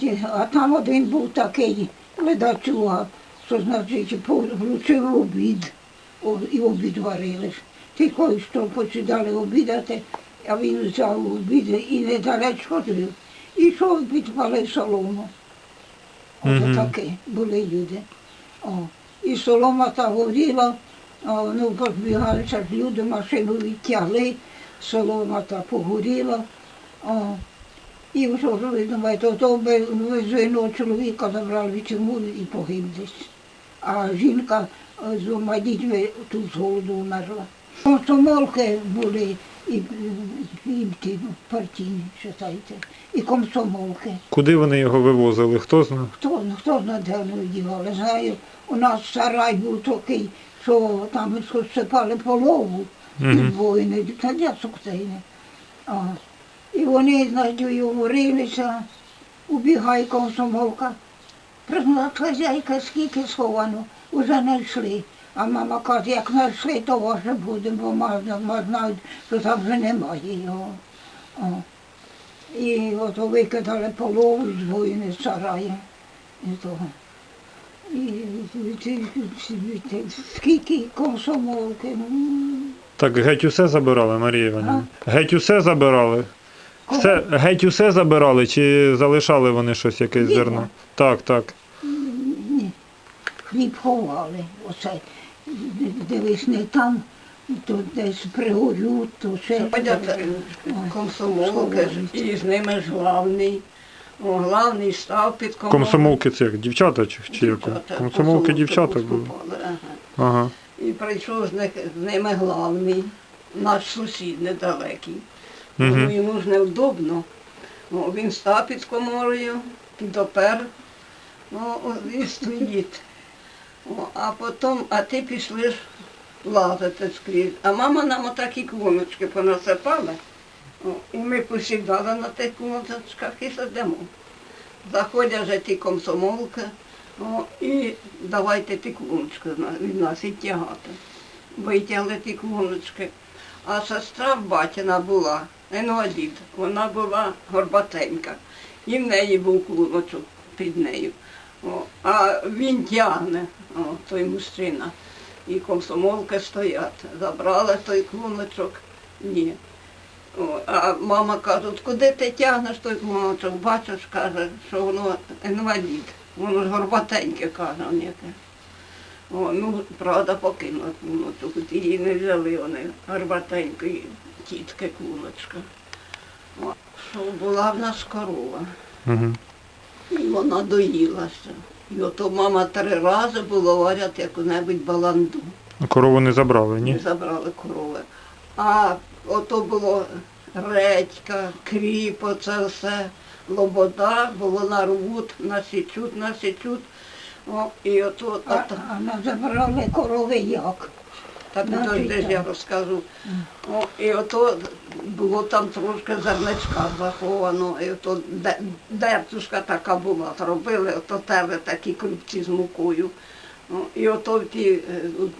Значить, а там один був такий ледачуга, що значить получив обід, і обід варили. Тільки що починали обідати, а він взяв обід і недалечко жив. І йшов підпалив солому. Ось Мгм. такі були люди. О. І солома та горіла, о, ну позбігалися ж люди, машину відтягли, солома та погоріла. О. І ви думаєте, то везено чоловіка забрали тюрму і погиб десь. А жінка е, з двома дітьми тут з голоду вмерла. Комсомолки були і, і ті партійні, читайте, і комсомолки. Куди вони його вивозили? Хто знає? Хто, хто знає, де вони дівали? Знаю, у нас сарай був такий, що там сипали полову від воїни, та сукцейни. І вони, знаєте, говорилися, убігай комсомолка. Призна хазяйка, скільки сховано, вже знайшли. А мама каже, як знайшли, то ваше буде, бо можна знають, що там вже немає його. О. І от викидали полову з воїни з сараю. І того. І, скільки комсомолки. Так геть усе забирали, Марія Іванівна? Геть усе забирали? Все, геть усе забирали чи залишали вони щось, якесь Хліба. зерно? Так, так. Ні. Хліб ховали. Оце дивись не там, то десь пригорють, то ще. Ходять комсомолки і з ними ж главний. О, главний став під комол. Комсомолки це як, дівчата чи, чи як? Дівчата, Комсомолки дівчата були. поступали, ага. Ага. І прийшов з, них, з ними главний, наш сусід недалекий. Ну, йому ж невдобно. Ну, він став під коморою, допер ну, і стоїть. А потім, а ти пішли ж лазити скрізь. А мама нам отакі клоночки понасипала. І ми посідали на тих клоночках і сидимо. Заходять вже ті комсомолки, о, і давайте ті клоночки від нас і тягати. Витягли ті клоночки. А сестра в батіна була, інвалід, вона була горбатенька. І в неї був клуночок під нею. О, а він тягне, о, той мужчина. І комсомолки стоять. Забрали той клуночок. Ні. О, а мама каже, куди ти тягнеш той клуночок? Бачиш, каже, що воно інвалід. Воно ж горбатеньке, каже він яке. О, ну, правда, покинула клуночок. Її не взяли вони горбатенької тітки клуночка. О, що була в нас корова. Угу. І вона доїлася. І ото мама три рази було варять яку-небудь баланду. Корову не забрали, ні? Не забрали корови. А ото було редька, кріп, оце все, лобода, було нарвут, насічуть, насічуть. О, і ото, А, а, та- а нас забрали корови як? та підожди я розкажу. О, і ото було там трошки зерничка заховано, і ото де- дерцюшка така була, робили, ото терли такі крупці з мукою. О, І ото ті е,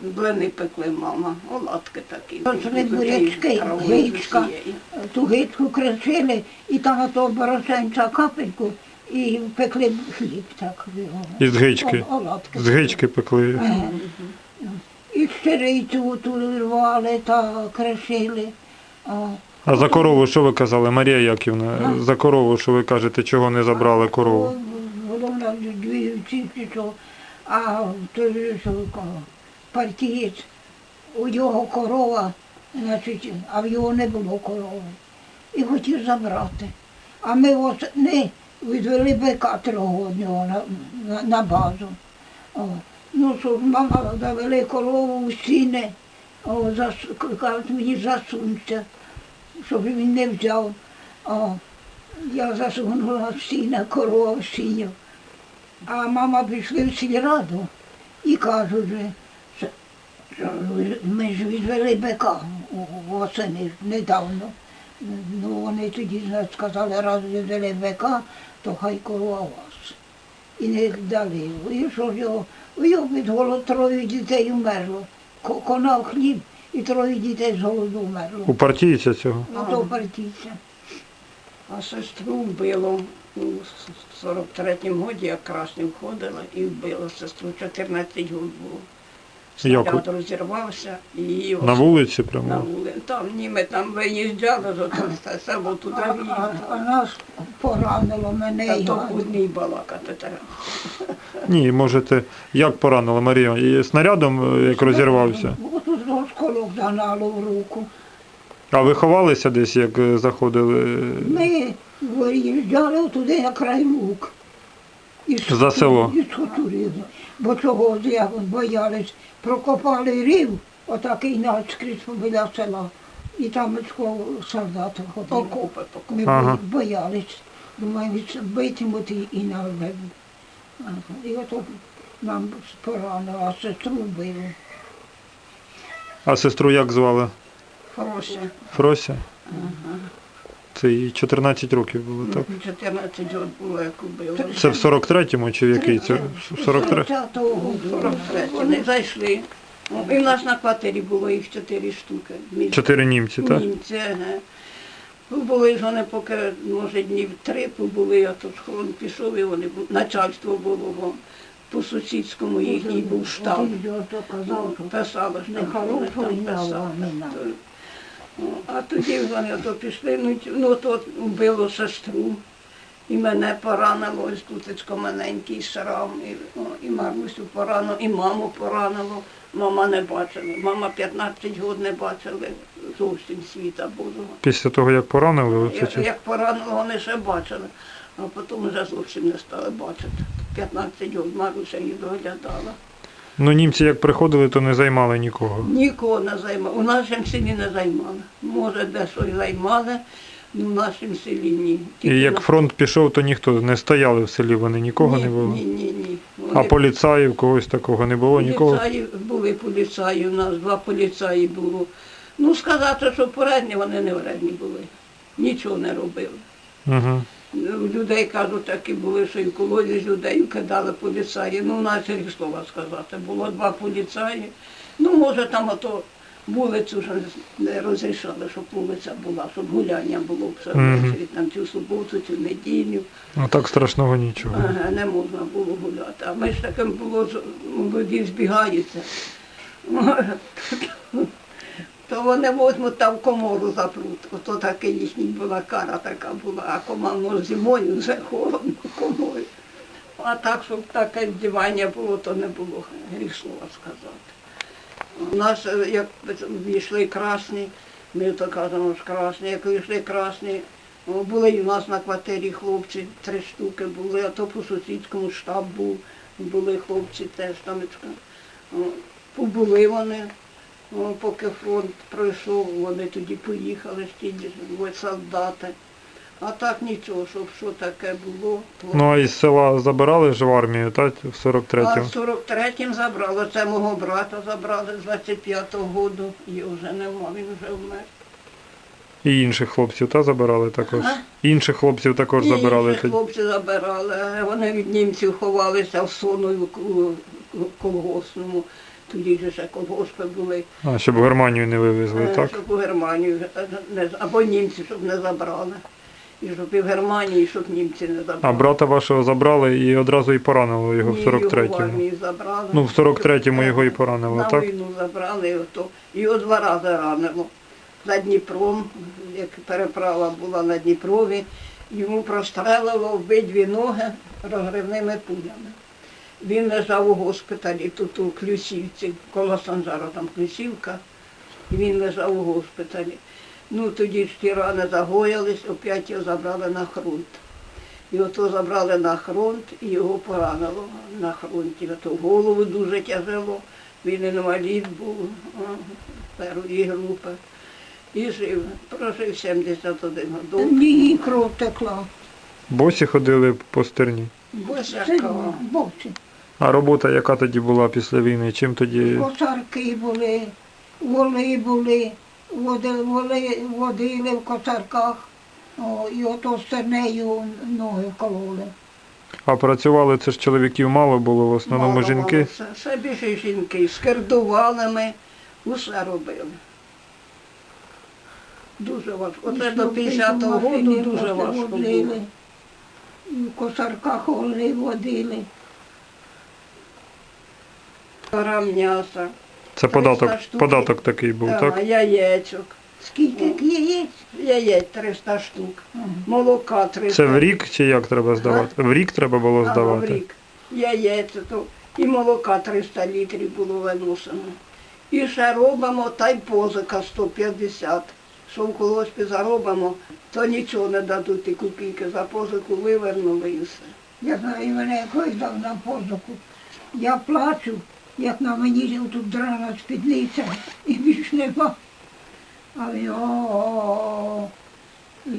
блини пекли мама, оладки такі. Пекли з бурячки, гичка. Ту гитку кричили, і там ото борошенця капельку, і пекли хліб так. його. Із гички. Оладки. З гички пекли. Ага. І щирицю ту рвали та кришили. О. А за корову що ви казали, Марія Яківна? За корову, що ви кажете, чого не забрали корову? Головне, дві ці що, а той що партієць, у його корова, значить, а в його не було корови. І хотів забрати. А ми ось не відвели бика трьогоднього на, на, на базу. О. Ну що ж, мама завели корову у сіни, зас, кажуть, мені засунься, щоб він не взяв. О. Я засунула в сіна, корова в сіню. А мама пішли в сільраду і кажуть, що, ми ж відвели бика восени недавно. Ну вони тоді сказали, раз відвели бика, то хай корова вас. І не дали. І що ж його? Його від голоду троє дітей умерло. Ко- Конав хліб і троє дітей з голоду умерло. У партійця цього? Ну то партійця. А сестру вбило у 43-му годі, як красний входила і вбила сестру. 14 років було. Як? Снаряд розірвався і її На вулиці на прямо. вулиці. Там ні, ми там виїжджали, зато це село туди А, а, виїхали. нас поранило мене Та і то Ганю. одній балакати треба. Ні, можете. Як поранила Марія? І снарядом, е, як розірвався. От тут розколок загнало в руку. А ви ховалися десь, як е, заходили? Ми виїжджали туди на край лук. І За село. І схотурили. Бо чого як боялись, прокопали рів, отакий наскрізь біля села. І там очко солдати ходили. Окопи. Ми Ага. боялись. Думаю, битимуть і, і на леву. І ото нам поранило, а сестру вбили. А сестру як звали? Хороше. Фрося? Це їй 14 років було, так? 14 років було, як убили. Це в 43-му чи в який? Це в 43? 40-го году. 43 Вони зайшли. І в нас на квартирі було їх чотири штуки. Чотири німці, так? Німці, ага. Побули ж вони поки, може, днів три побули, а то схорон пішов, і вони начальство було во, по сусідському, їхній був штаб. Ну, що ж не там, хороша там писали. війна. То- ну, А тоді вони то пішли, ну, ну то вбило сестру. І мене поранило, ось тутечко маленький шрам, і, і Марусю поранило, і маму поранило. Мама не бачила. Мама 15 років не бачили зовсім світа Божого. Після того, як поранили, Як, як поранило, вони ще бачили, а потім вже зовсім не стали бачити. 15 років Маруся її доглядала. Ну німці як приходили, то не займали нікого. Нікого не займали. У нашому селі не займали. Може, де щось займали, але в нашому селі ні. І як на- фронт пішов, то ніхто не стояли в селі, вони нікого ні, не було. Ні, ні, ні. А поліцаїв когось такого не було, нікого. Поліцаї, були поліцаї, у нас два поліцаї було. Ну, сказати, що поредні, вони не вредні були. Нічого не робили. Угу. Ну, Людей, кажуть, такі були, що і в колоді людей кидали поліцаї. Ну, наче їх слова сказати. Було два поліцаї. Ну, може, там ото вулицю ж не розрішали, щоб вулиця була, щоб гуляння було все Мгм. там цю суботу, цю неділю. А так страшного нічого. Ага, не можна було гуляти. А ми ж таким було, що молоді збігаються. То вони возьмуть там комору запруть. Ото така їхня була кара така була, а команда зимою вже холодно комою. А так, щоб таке здівання було, то не було слова сказати. У нас, е, як війшли красні, ми то кажемо, що красні, як вийшли красні, були і у нас на квартирі хлопці, три штуки були, а то по сусідському штаб був, були хлопці теж там. Побули вони, о, поки фронт пройшов, вони тоді поїхали з ті солдати. А так нічого, щоб що таке було. то- Ну а із села забирали ж в армію, так? В 43-му. в 43-м забрали, це мого брата забрали з 25-го року, його вже нема, він вже вмер. І інших хлопців, та забирали також. Ага. Інших хлопців також І забирали інших тоді. хлопці забирали, а вони від німців ховалися в сону колгоспному. Тоді ж ще колгоспи були, А, щоб в Германію не вивезли, е, так? щоб у Германію, е, не- або німці, щоб не забрали. І щоб і в Германії, щоб німці не забрали. А брата вашого забрали і одразу і поранили його в Ні, Його в 43-му. армію забрали. Ну, в 43-му його і поранило, На так? війну забрали, ото. його два рази ранило. За Дніпром, як переправа була на Дніпрові, йому прострелило обидві ноги розривними пулями. Він лежав у госпіталі, тут у Клюсівці, коло Санжара, там Клюсівка, і він лежав у госпіталі. Ну тоді ж ті рани загоїлись, опять його забрали на фронт. І ото забрали на фронт і його поранило на фронті. Ото голову дуже тяжело. Він інвалід був першої групи. І жив, прожив 71 років. Її кров текла. Босі ходили по стерні. Босяка. А робота, яка тоді була після війни, чим тоді. Косарки були, воли були, води, воли, водили в косарках. О, і ото стернею ноги кололи. А працювали це ж чоловіків мало було, в основному Мало, жінки. мало, Все, все більше жінки. Скердували ми, усе робили. Дуже важко. Оце до 50-го року дуже важко водили, було. І в кошарках оли водили. Грам м'яса, Це податок, штук. податок такий був, да, так? яєчок. Скільки яєць? Яєць 300 штук, молока 300 Це в рік чи як треба здавати? В рік треба було Ага, в здавати. рік. Яєць, то і молока 300 літрів було виносено. І ще робимо, та й позика 150. Що в колгоспі заробимо, то нічого не дадуть і копійки. За позику вивернули і все. Я знаю, мене якось дав на позику. Я плачу, як на мені тут драна спідниця і більш нема. А він о І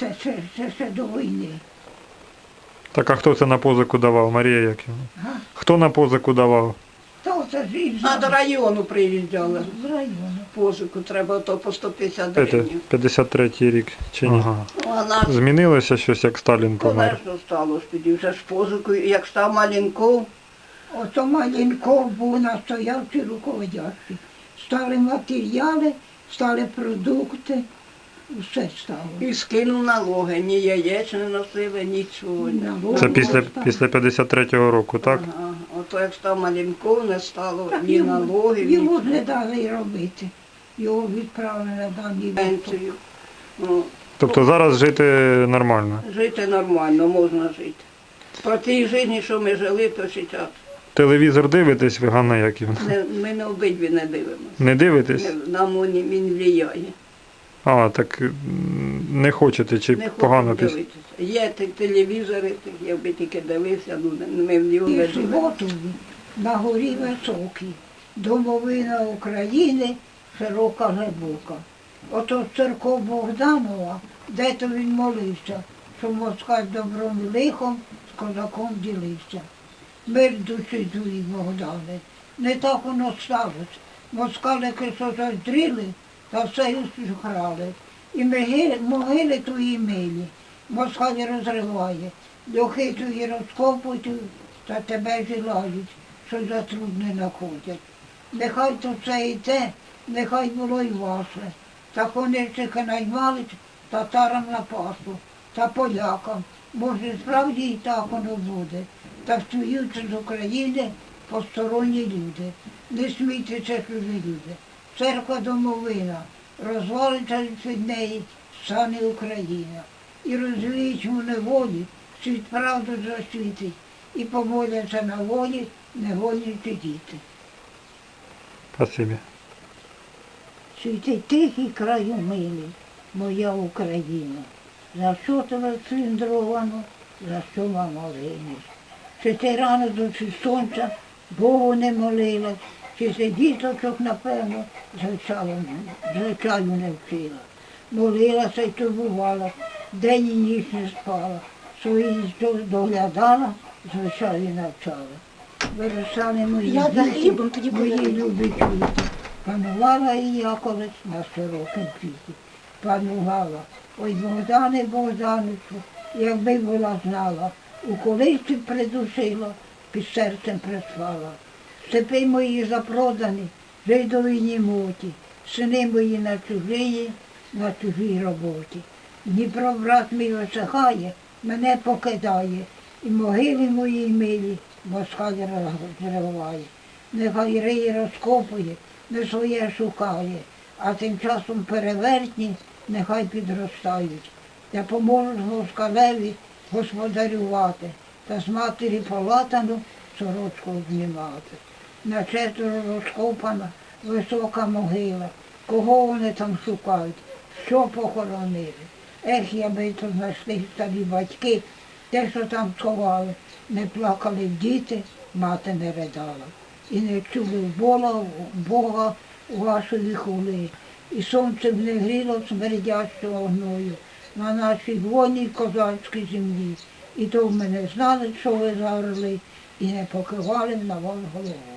Це, це, це ще до війни. Так а хто це на позику давав? Марія Яківна? Хто на позику давав? Та оце ж А до району приїжджали. з району. Позику треба то по 150 гривень. 53-й рік чи ні? Вона Змінилося щось, як Сталін помер. конечно стало ж тоді вже ж позикою. Як став Маленков, Ото Малінков був настоявчий руководящий. Стали матеріали, стали продукти, все стало. і скинув налоги. Ні яєць не носили, нічого. Налоги. Це після, після 53-го року, так? Ага. Ото як став Маленков, не стало Так ні йому- налогів, ні Йому не дали й робити. Його відправили на дані пенсію. Ну, Тобто зараз жити нормально. жити нормально, можна жити. Про тій житті, що ми жили, то зараз Телевізор дивитесь, ви Ганна Яківна? не, ми не обидві не дивимося. Не дивитесь? Нам він, він влияє. А, так м, не хочете чи Не погано хочу піс... дивитися. Є ті телевізори, тих, я би тільки дивився, ну ми в нього не І живемо. суботу на горі високій, домовина України, широка глибока. Ото церков Богданова, де то він молився, що москаль добром і лихом з козаком ділився. Мир душі твої, Богдане, не так воно сталося. Москалики що заздріли, та все усухрали. І могили, могили твої милі, москаль розриває, льохи твої розкопують, та тебе жилають, що за труд не находять. Нехай то це і те, нехай було й ваше. Вони тільки наймали татарам на пасу, та полякам. Може, справді і так воно буде. Та встаються з України посторонні люди. Не смійтеся, чужі люди. Церква домовина, розвалиться від неї стане Україна. І розвіють у неволі, світ правду засвітить, і помоляться на волі невольники діти. Спасибі. Світи тихий краю милий, моя Україна. За що тебе циліндровано, за що мама линеш? Чи ти рано до сонця Богу не молилась, чи ти діточок, напевно, звичайно, звичайно не вчила. Молилася й турбувала, день і ніч не спала, свої доглядала, звичайно навчала. Виростали мої діти, мої любі чуйте. Панувала і я колись на широким світі. Панувала. Ой, Богдане, Богданичу, якби була знала, у колисці придушила, під серцем приспала. Степи мої запродані, жидові німоті, сини мої на чужиї, на чужій роботі. Дніпро брат мій висихає, мене покидає, і могили мої милі москаль зриває. Нехай риє розкопує, не своє шукає, а тим часом перевертні нехай підростають. Я поможу москалеві господарювати та з матері полатану сорочку знімати. На четверо розкопана висока могила. Кого вони там шукають? Що похоронили? Ех, я би то знайшли старі батьки, те, що там сховали, не плакали діти, мати не ридала. І не чули Бога, Бога у вашої хули. І сонце не гріло смердящого гною на нашій вольній козацькій землі. І то в мене знали, що ви зарли, і не покивали на вас головою.